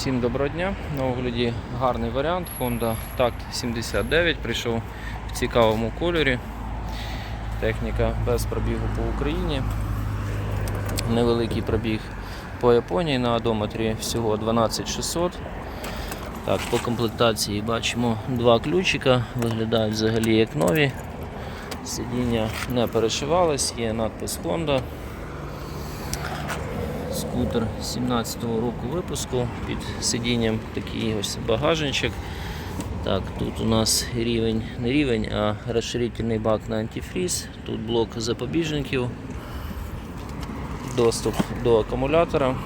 Всім доброго дня. На огляді гарний варіант Honda Tact 79 прийшов в цікавому кольорі. Техніка без пробігу по Україні. Невеликий пробіг по Японії на одометрі всього 12600. Так, по комплектації бачимо два ключика, виглядають взагалі як нові. Сидіння не перешивалось, є надпис Honda. Скутер 17-го року випуску. Під сидінням такий ось багажничок. Так, тут у нас рівень, не рівень, а розширительний бак на антифріз. Тут блок запобіжників, доступ до акумулятора.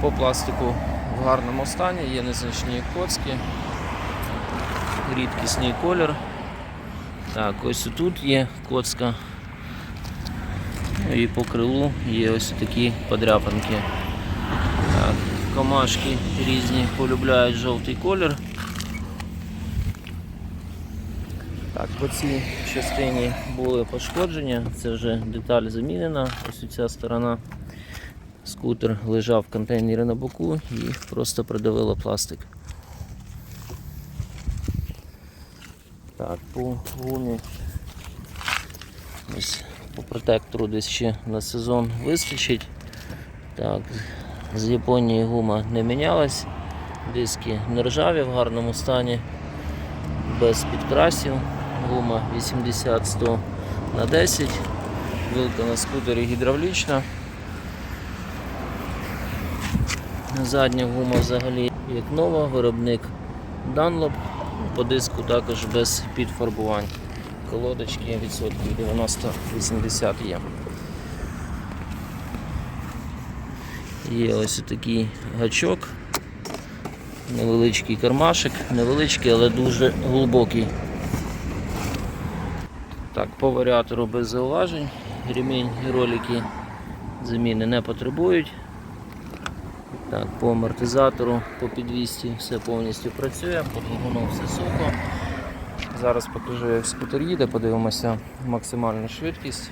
По пластику в гарному стані, є незначні коцки, рідкісний колір. Так, ось тут є коцка. І по крилу є ось такі подряпинки. Так, комашки різні полюбляють жовтий колір. Так, по цій частині були пошкодження, це вже деталь замінена. Ось ця сторона. Скутер лежав в контейнері на боку і просто придавило пластик. Так, по гумі ось по протектору десь ще на сезон вистачить. Так, з Японії гума не мінялась, диски не ржаві в гарному стані, без підкрасів. Гума 80-100 на 10, вилка на скутері гідравлічна. Задня гума взагалі як нова, виробник Dunlop, по диску також без підфарбувань колодочки відсотків 90-80 є. Є ось такий гачок, невеличкий кармашик, невеличкий, але дуже глибокий. Так, по варіатору без зауважень, ремінь і ролики заміни не потребують. Так, по амортизатору, по підвісті все повністю працює, по двигуну все сухо. Зараз покажу, як скутер їде, подивимося максимальну швидкість.